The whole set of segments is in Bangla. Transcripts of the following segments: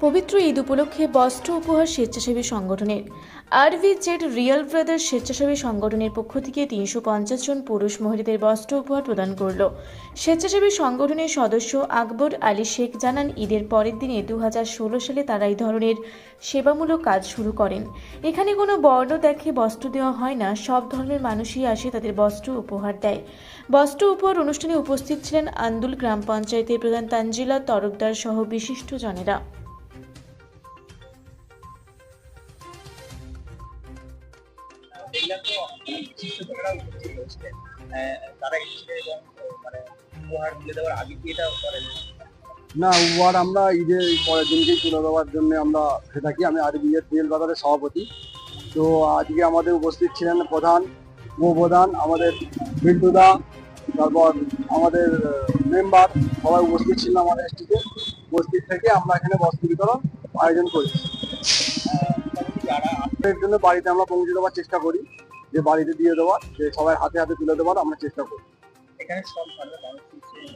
পবিত্র ঈদ উপলক্ষে বস্ত্র উপহার স্বেচ্ছাসেবী সংগঠনের আরভি জেড রিয়েল ব্রাদার্স স্বেচ্ছাসেবী সংগঠনের পক্ষ থেকে তিনশো পঞ্চাশ জন পুরুষ মহিলাদের বস্ত্র উপহার প্রদান করল। স্বেচ্ছাসেবী সংগঠনের সদস্য আকবর আলী শেখ জানান, ঈদের পরের দিনে দু হাজার ষোলো সালে তারা এই ধরনের সেবামূলক কাজ শুরু করেন। এখানে কোনো বর্ণ দেখে বস্ত্র দেওয়া হয় না, সব ধর্মের মানুষই আসে তাদের বস্ত্র উপহার দেয়। বস্ত্র উপহার অনুষ্ঠানে উপস্থিত ছিলেন আন্দুল গ্রাম পঞ্চায়েতের প্রধান তানজিলা তরফদার সহ বিশিষ্ট জনেরা। তারা মানে উপহার তুলে দেওয়ার আগে কি এটা করেন না উপহার আমরা ঈদের পরের দিনকেই তুলে দেওয়ার জন্য আমরা থাকি আমি আর বিয়ের তেল বাজারের সভাপতি। তো আজকে আমাদের উপস্থিত ছিলেন প্রধান উপপ্রধান আমাদের বিল্টুদা তারপর আমাদের মেম্বার সবাই উপস্থিত ছিলেন আমাদের স্টেজে। উপস্থিত থেকে আমরা এখানে বস্ত্র বিতরণ আয়োজন করি মোটামুটি যারা এর জন্য বাড়িতে আমরা পৌঁছে দেওয়ার চেষ্টা করি। যে বাড়িতে দিয়ে দেওয়ার যে সবাই হাতে হাতে তুলে দেওয়ার আমরা চেষ্টা করি এখানে সব।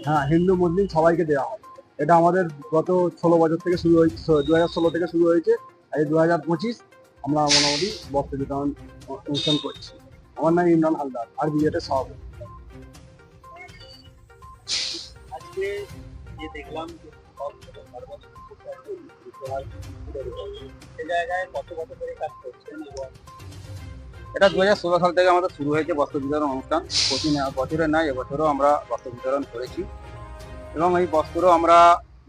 হ্যাঁ হিন্দু মুসলিম সবাইকে দেওয়া হয় এটা আমাদের গত ষোলো বছর থেকে শুরু হয়েছে দু হাজার ষোলো থেকে শুরু হয়েছে এই দু হাজার পঁচিশ আমরা মোটামুটি বস্ত্র বিতরণ অনুষ্ঠান করছি আমার নাম ইমরান হালদার আর বিজেটের সভাপতি আজকে যে দেখলাম। সে জায়গায় কত কত করে কাজ করছেন এবং এটা দু হাজার ষোলো সাল থেকে আমাদের শুরু হয়েছে বস্ত্র বিতরণ অনুষ্ঠান প্রতি বছরের নয় এবছরও আমরা বস্ত্র বিতরণ করেছি এবং এই বস্ত্র আমরা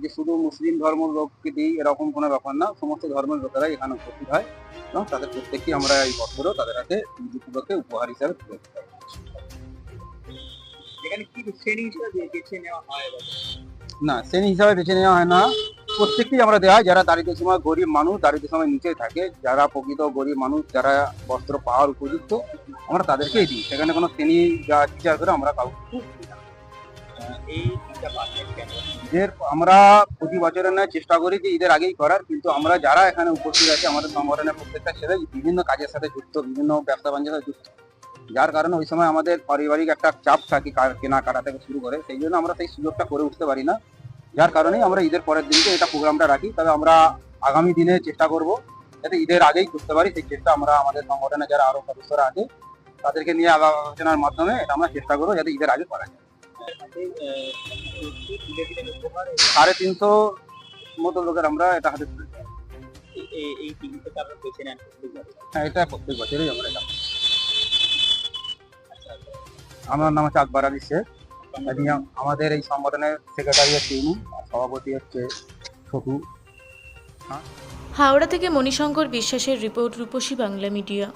যে শুধু মুসলিম ধর্ম লোককে দিই এরকম কোনো ব্যাপার না সমস্ত ধর্মের লোকেরাই এখানে উপস্থিত হয় এবং তাদের প্রত্যেককে আমরা এই বস্ত্র তাদের হাতে ঈদ উপলক্ষে উপহার হিসাবে তুলে দিই। এখানে কি শ্রেণি হিসেবে বেছে নেওয়া হয়? না শ্রেণি হিসাবে বেছে নেওয়া হয় না প্রত্যেককেই আমরা দেওয়া হয় যারা দারিদ্র সময় গরিব মানুষ দারিদ্র সময় নিচে থাকে যারা প্রকৃত গরিব মানুষ যারা বস্ত্র পাওয়ার উপযুক্ত আমরা তাদেরকেই দিই। সেখানে কোনো শ্রেণি যা বিচার করে আমরা কাউকে কেন? ঈদের আমরা প্রতি বছরের নয় চেষ্টা করি যে ঈদের আগেই করার কিন্তু আমরা যারা এখানে উপস্থিত আছে আমাদের সংগঠনের প্রত্যেকটা ছেলে বিভিন্ন কাজের সাথে যুক্ত বিভিন্ন ব্যবসা বাণিজ্যের সাথে যুক্ত। যার কারণে ওই সময় আমাদের পারিবারিক একটা চাপ থাকে কা- কেনাকাটা থেকে শুরু করে সেই জন্য আমরা সেই সুযোগটা করে উঠতে পারি না। যার কারণে আমরা ঈদের পরের দিনকে এটা প্রোগ্রামটা রাখি তবে আমরা আগামী দিনে চেষ্টা করব যাতে ঈদের আগেই করতে পারি সেই চেষ্টা আমরা আমাদের সংগঠনে যারা আরও সদস্যরা আছে, তাদেরকে নিয়ে আলোচনার মাধ্যমে এটা আমরা চেষ্টা করব যাতে ঈদের আগে করা যায় সাড়ে তিনশো মতো লোকের আমরা এটা হাতে। হ্যাঁ আমরা। আমার নাম হচ্ছে আকবর আলী শেখ আমি, আমাদের এই সংগঠনের সেক্রেটারি হচ্ছে ইনি সভাপতি হচ্ছে ছোটু হাওড়া থেকে মণিশঙ্কর বিশ্বাসের রিপোর্ট রূপসী বাংলা মিডিয়া।